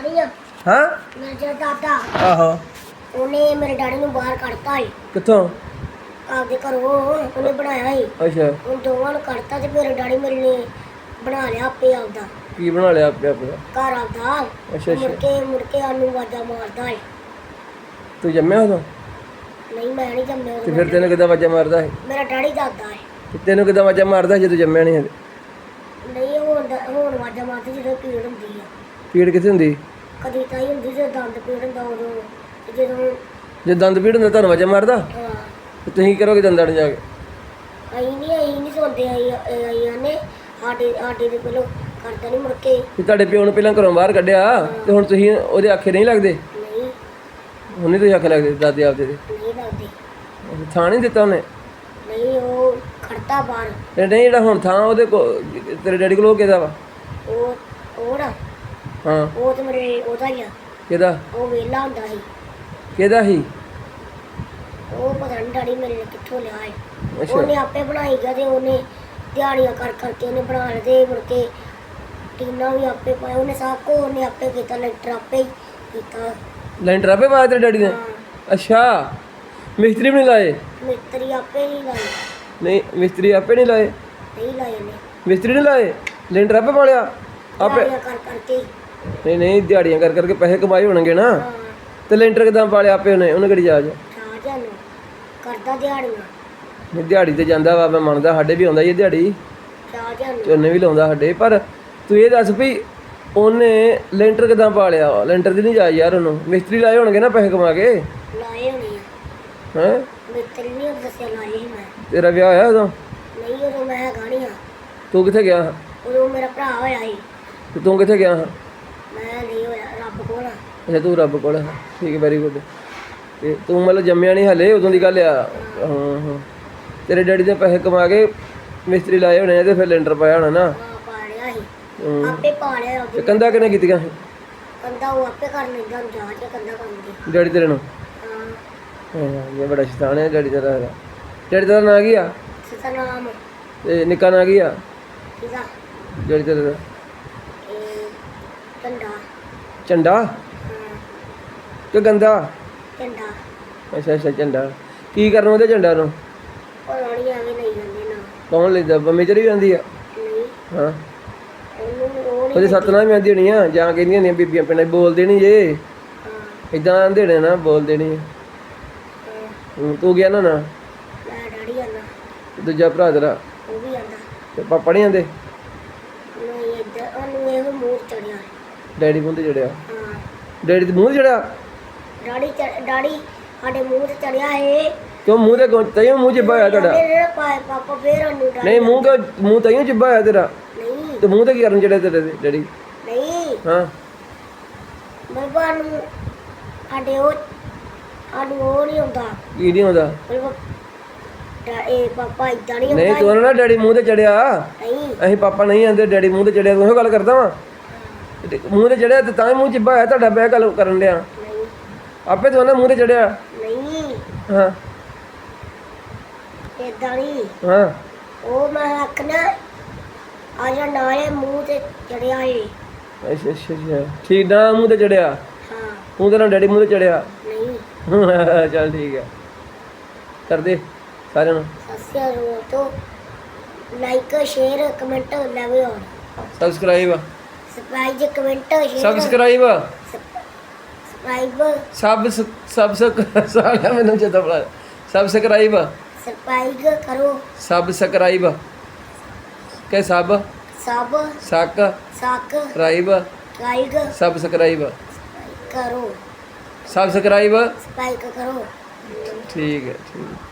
ਨਹੀਂ ਆ। ਹਾਂ? ਮੇਰਾ ਦਾਦਾ ਆਹੋ। ਉਹਨੇ ਮੇਰੇ ਡੈਡੀ ਨੂੰ ਬਾਹਰ ਕੱਢਤਾ ਸੀ ਕਿੱਥੋਂ? ਆਪਦੇ ਘਰੋਂ ਉਹਨੇ ਬਣਾਇਆ ਸੀ ਅੱਛਾ। ਉਹ ਦੋਵਾਂ ਨੂੰ ਕੱਢਤਾ ਤੇ ਮੇਰੇ ਡੈਡੀ ਮੇਰੇ ਨੇ ਬਣਾ ਲਿਆ ਆਪੇ ਆਪਦਾ। ਕੀ ਬਣਾ ਲਿਆ ਆਪੇ ਆਪਣਾ ਘਰ ਆਪਦਾ। ਅੱਛਾ ਮੁੜ ਅੱਛਾ। ਕੇ ਮੁੜ ਕੇ ਆਨੂੰ ਆਵਾਜ਼ਾਂ ਮਾਰਦਾ ਹੈ ਤੂੰ ਜੰਮਿਆ ਉਦੋਂ? ਨਹੀਂ ਮੈਂ ਨਹੀਂ ਜੰਮਿਆ ਤੇ। ਫਿਰ ਤੈਨੂੰ ਕਿਦਾਂ ਵਾਜਾ ਮਾਰਦਾ ਹੈ ਮੇਰਾ ਡੈਡੀ ਦਾਦਾ ਹੈ ਤੇ ਤੈਨੂੰ ਕਿਦਾਂ ਵਾਜਾ ਮਾਰਦਾ ਜਦੋਂ ਜੰਮਿਆ ਨਹੀਂ ਹਲੇ ਨਹੀਂ ਹੁਣ ਹੁਣ ਆਵਾਜ਼ਾਂ ਮਾਰਦੀ ਜਦੋਂ ਪੀੜ ਹੁੰਦੀ ਆ। ਪੀੜ ਕਿੱਥੇ ਹੁੰਦੀ? ਕਦੀ ਤਾਂ ਹੀ ਹੁੰਦੀ ਜਦੋਂ ਦੰਦ ਪੀੜ ਹੁੰਦਾ ਉਦੋਂ। ਤੇ ਜਦੋਂ ਜੇ ਦੰਦ ਪੀੜ ਹੁੰਦਾ ਤੁਹਾਨੂੰ ਵਾਜਾ ਮਾਰਦਾ? ਹਾਂ। ਤੇ ਤੁਸੀਂ ਕੀ ਕਰੋਗੇ ਦੰਦਾਂ ਨੂੰ ਜਾ ਕੇ? ਅਸੀਂ ਨਹੀਂ ਅਸੀਂ ਨਹੀਂ ਸੌਂਦੇ ਆਈ ਆਈਆਂ ਨੇ ਸਾਡੇ ਸਾਡੇ ਦੇ ਪਹਿਲੋਂ ਕਰਦਾ ਨਹੀਂ ਮੁੜ ਕੇ। ਤੁਹਾਡੇ ਪਿਓ ਨੂੰ ਪਹਿਲਾਂ ਘਰੋਂ ਬਾਹਰ ਕੱਢਿਆ ਤੇ ਹੁਣ ਤੁਸੀਂ ਉਹਦੇ ਆਖੇ ਨਹੀਂ ਲੱਗਦੇ? ਨਹੀਂ। ਹੁਣ ਨਹੀਂ ਤੁਸੀਂ ਆਖੇ ਲੱਗਦੇ ਦਾਦੇ ਆਪਦੇ ਦੇ? ਨਹੀਂ ਲੱਗਦੀ। ਥਾਂ ਨਹੀਂ ਦਿੱਤਾ ਉਹਨੇ? ਨਹੀਂ ਉਹ ਖੜਤਾ ਬਾਹਰ। ਤੇ ਨਹੀਂ ਜਿਹੜਾ ਹੁਣ ਥਾਂ ਉਹਦੇ ਕੋਲ ਤੇਰੇ ਡੈਡੀ ਕੋਲ ਉਹ ਕਿਹਦਾ ਵਾ? ਉਹ ਉਹ ਨਾ ਹਾਂ। ਉਹ ਤੇ ਮੇਰੇ ਉਹਦਾ ਹੀ ਆ। ਕਿਹਦਾ? ਉਹ ਵੇਲਾ ਹੁੰਦਾ ਸੀ। ਕਿਹਦਾ ਹੀ ਉਹ ਪਤਾ ਨਹੀਂ ਡੈਡੀ ਮੇਰੇ ਨੇ ਕਿੱਥੋਂ ਲਿਆ ਹੈ ਉਹਨੇ ਆਪੇ ਬਣਾਈ ਗਿਆ ਤੇ ਉਹਨੇ ਦਿਹਾੜੀਆਂ ਕਰ ਕਰਕੇ ਉਹਨੇ ਬਣਾ ਲਏ ਤੇ ਮੁੜ ਕੇ ਟੀਨਾ ਵੀ ਆਪੇ ਪਾਇਆ। ਉਹਨੇ ਸਭ ਕੋ ਉਹਨੇ ਆਪੇ ਕੀਤਾ ਲੈਂਟਰ ਆਪੇ ਹੀ ਕੀਤਾ। ਲੈਂਟਰ ਆਪੇ ਪਾਇਆ ਤੇਰੇ ਡੈਡੀ ਨੇ? ਅੱਛਾ। ਮਿਸਤਰੀ ਵੀ ਨਹੀਂ ਲਾਏ? ਮਿਸਤਰੀ ਆਪੇ ਨਹੀਂ ਲਾਈ ਨਹੀਂ ਮਿਸਤਰੀ ਆਪੇ ਨਹੀਂ ਲਾਏ? ਨਹੀਂ ਲਾਏ ਉਹਨੇ। ਮਿਸਤਰੀ ਨਹੀਂ ਲਾਏ? ਲੈਂਟਰ ਆਪੇ ਪਾ ਲਿਆ? ਆਪੇ ਕਰ ਕਰਕੇ। ਨਹੀਂ ਨਹੀਂ ਦਿਹਾੜੀਆਂ ਕਰ ਕਰਕੇ ਪੈਸੇ ਕਮਾਏ ਹੋਣਗੇ ਨਾ। ਹਾਂ ਤੇ ਲੈਂਟਰ ਕਿਦਾਂ ਪਾ ਲਿਆ ਆਪੇ ਉਹਨੇ ਉਹਨੇ ਕਿਹੜੀ ਕਰਦਾ ਦਿਹਾੜੀਆਂ। ਨਹੀਂ ਦਿਹਾੜੀ ਤੇ ਜਾਂਦਾ ਵਾ ਮੈਂ ਮੰਨਦਾ ਸਾਡੇ ਵੀ ਆਉਂਦਾ ਹੀ ਹੈ ਦਿਹਾੜੀ। ਝੋਨੇ ਵੀ ਲਾਉਂਦਾ ਸਾਡੇ ਪਰ ਤੂੰ ਇਹ ਦੱਸ ਵੀ ਉਹਨੇ ਲੈਂਟਰ ਕਿਦਾਂ ਪਾ ਲਿਆ ਲੈਂਟਰ ਦੀ ਨਹੀਂ ਜਾਜ ਯਾਰ ਉਹਨੂੰ। ਮਿਸਤਰੀ ਲਾਏ ਹੋਣਗੇ ਨਾ ਪੈਸੇ ਕਮਾ ਕੇ? ਲਾਏ ਹੋਣੇ ਆ। ਹੈ? ਮਿਸਤਰੀ ਨਹੀਂ ਉਹ ਦੱਸਿਆ ਲਾਏ ਸੀ ਮੈਂ। ਤੇਰਾ ਵਿਆਹ ਹੋਇਆ ਉਦੋਂ? ਨਹੀਂ ਉਦੋਂ ਮੈਂ ਹੈਗਾ ਨਹੀਂ ਆ। ਤੂੰ ਕਿੱਥੇ ਗਿਆ? ਉਦੋਂ ਮੇਰਾ ਭਰਾ ਹੋਇਆ ਸੀ। ਤੇ ਤੂੰ ਕਿੱਥੇ ਗਿਆ ਮੈਂ ਨਹੀਂ ਹੋਇਆ ਰੱਬ ਕੋਲ ਆ। ਅੱਛਾ ਤੂੰ ਰੱਬ ਕੋਲ ਹੈ ਠੀਕ ਵੈਰੀ ਗੁੱਡ ਤੇ ਤੂੰ ਮਤਲਬ ਜੰਮਿਆ ਨਹੀਂ ਹਲੇ ਉਦੋਂ ਦੀ ਗੱਲ ਆ। ਹਾਂ ਹਾਂ। ਤੇਰੇ ਡੈਡੀ ਨੇ ਪੈਸੇ ਕਮਾ ਕੇ ਮਿਸਤਰੀ ਲਾਏ ਹੋਣੇ ਆ ਤੇ ਫਿਰ ਲੈਂਟਰ ਪਾਇਆ ਹੋਣਾ ਨਾ। ਹਾਂ ਪਾੜਿਆ ਸੀ। ਹੂੰ। ਆਪੇ ਪਾੜਿਆ ਤੇ ਉਹਦੀ ਕੰਦਾ ਕਿਨੇ ਕੀਤੀਆਂ ਸੀ? ਕੰਦਾ ਉਹ ਆਪੇ ਕਰ ਲੈਂਦਾ ਹੁਣ ਜਾ ਕੇ ਕੰਦਾ ਕਰਦੇ ਡੈਡੀ ਤੇਰੇ ਨੂੰ? ਹਾਂ। ਹਾਂ ਇਹ ਬੜਾ ਸ਼ੈਤਾਨ ਹੈ ਡੈਡੀ ਤੇਰਾ ਹੈਗਾ। ਡੈਡੀ ਤੇਰਾ ਨਾਂ ਕੀ ਆ? ਸਤਨਾਮ ਤੇ ਨਿੱਕਾ ਨਾਂ ਕੀ ਆ? ਕਿਦਾ ਡੈਡੀ ਤੇਰੇ ਦਾ ਇਹ ਕੰਡਾ ਝੰਡਾ? ਕਿ ਗੰਦਾ? ਕੰਡਾ ਅੱਛਾ ਅੱਛਾ ਝੰਡਾ। ਕੀ ਕਰਨ ਉਹਦੇ ਝੰਡਾ ਨੂੰ? ਉਹ ਰਾਣੀ ਐਵੇਂ ਨਹੀਂ ਜਾਂਦੇ ਨਾ। ਕੌਣ ਲੈਂਦਾ ਬੰਮੀ ਚੜੀ ਜਾਂਦੀ ਆ? ਨਹੀਂ। ਹਾਂ। ਉਹਨੂੰ ਉਹ ਨਹੀਂ ਉਹਦੇ ਸਤਨਾਮ ਹੀ ਆਂਦੀ ਹੋਣੀ ਆ ਜਾਂ ਕਹਿੰਦੀਆਂ ਨੇ ਬੀਬੀਆਂ ਪਿੰਡਾਂ 'ਚ ਬੋਲ ਦੇਣੀ ਜੇ। ਹਾਂ। ਇਦਾਂ ਆਂਦੇ ਨੇ ਨਾ ਬੋਲ ਦੇਣੀ। ਹਾਂ। ਤੂੰ ਗਿਆ ਨਾ ਨਾ? ਮੈਂ ਡੈਡੀ ਆਂਦਾ ਤੇ ਦੂਜਾ ਭਰਾ ਤੇਰਾ? ਉਹ ਵੀ ਆਂਦਾ। ਤੇ ਪਾਪਾ ਨਹੀਂ ਆਂਦੇ? ਨਹੀਂ ਇੱਧਰ ਉਹਨੂੰ ਇਹ ਮੂੰਹ ਚੜਿਆ। ਡੈਡੀ ਮੂੰਹ ਤੇ ਚੜਿਆ? ਹਾਂ। ਡੈਡੀ ਦੇ ਮੂੰਹ ਤੇ ਚੜਿਆ? ਡਾੜੀ ਚੜ੍ਹ- ਡਾੜੀ ਸਾਡੇ ਮੂੰਹ ਤੇ ਚੜਿਆ ਹੈ ਕਿਉਂ ਮੂੰਹ ਤੇ ਕਿਉਂ ਤਈਓ ਮੂੰਹ ਚਿੱਬਾ ਹੋਇਆ ਤੁਹਾਡਾ ਮੇਰੇ ਪਾਏ ਪਾਪਾ ਫੇਰ ਉਹਨੂੰ ਡਾੜੀ ਨਹੀਂ ਮੂੰਹ ਕਿਉਂ ਮੂੰਹ ਤਈਓ ਚਿੱਬਾ ਹੋਇਆ ਤੇਰਾ? ਨਹੀਂ। ਤੇ ਮੂੰਹ ਤੇ ਕੀ ਕਰਨ ਚੜਿਆ ਤੇਰੇ ਤੇ ਡੈਡੀ? ਨਹੀਂ। ਹਾਂ। ਨੂੰ ਸਾਡੇ ਉਹ ਸਾਨੂੰ ਉਹ ਨਹੀਂ ਹੁੰਦਾ ਕੀ ਨਹੀਂ ਹੁੰਦਾ ਬਾਬਾ ਡਾ- ਇਹ ਪਾਪਾ ਇਦਾਂ ਨਹੀਂ ਤੂੰ ਨਾ ਡੈਡੀ ਮੂੰਹ ਤੇ ਚੜਿਆ। ਨਹੀਂ। ਅਸੀਂ ਪਾਪਾ ਨਹੀਂ ਆਂਦੇ ਡੈਡੀ ਮੂੰਹ ਤੇ ਚੜਿਆ ਤੂੰ ਇਹੋ ਗੱਲ ਕਰਦਾ ਵਾ? ਮੂੰਹ ਤੇ ਚੜਿਆ ਤੇ ਤਾਂ ਹੀ ਮੂੰਹ ਚਿੱਬਾ ਹੋਇਆ ਤੁਹਾਡਾ ਬਹਿ ਗੱਲ ਕਰਨ ਡਿਆ। ਆਪੇ ਤੂੰ ਨਾ ਮੂੰਹ ਤੇ ਚੜਿਆ। ਨਹੀਂ। ਹਾਂ। ਇਦਾਂ ਨਹੀਂ। ਹਾਂ। ਉਹ ਮੈਂ ਆਖਣਾ ਆ ਜਾ ਨਾਲੇ ਮੂੰਹ ਤੇ ਚੜਿਆ ਏ। ਅੱਛਾ ਅੱਛਾ ਅੱਛਾ। ਠੀਕ ਨਾ ਮੂੰਹ ਤੇ ਚੜਿਆ। ਹਾਂ। ਤੂੰ ਤੇਰਾ ਡੈਡੀ ਮੂੰਹ ਤੇ ਚੜਿਆ। ਨਹੀਂ। ਚੱਲ ਠੀਕ ਹੈ ਕਰਦੇ ਸਾਰਿਆਂ ਨੂੰ। ਸਸਿਆ ਰੋ ਤੋਂ ਲਾਈਕ ਸ਼ੇਅਰ ਕਮੈਂਟ ਲੈਵੇ ਔਰ subscribe subscribe comment share subscribe subscribe ਸਬ ਸਬ ਸਾਰਿਆਂ ਮੈਨੂੰ ਚੇਤਾ ਭਲਾ ਸਬਸਕ੍ਰਾਈਬ ਸਬਸਕ੍ਰਾਈਬ ਕਰੋ। ਸਬਸਕ੍ਰਾਈਬ ਕਿ ਸਬ ਸਬ ਸਕ। ਸਕ। ਰਾਈਬ। ਲਾਈਕ ਸਬਸਕ੍ਰਾਈਬ ਕਰੋ। ਸਬਸਕ੍ਰਾਈਬ ਸਬਸਕ੍ਰਾਈਬ ਕਰੋ। ਠੀਕ ਹੈ ਠੀਕ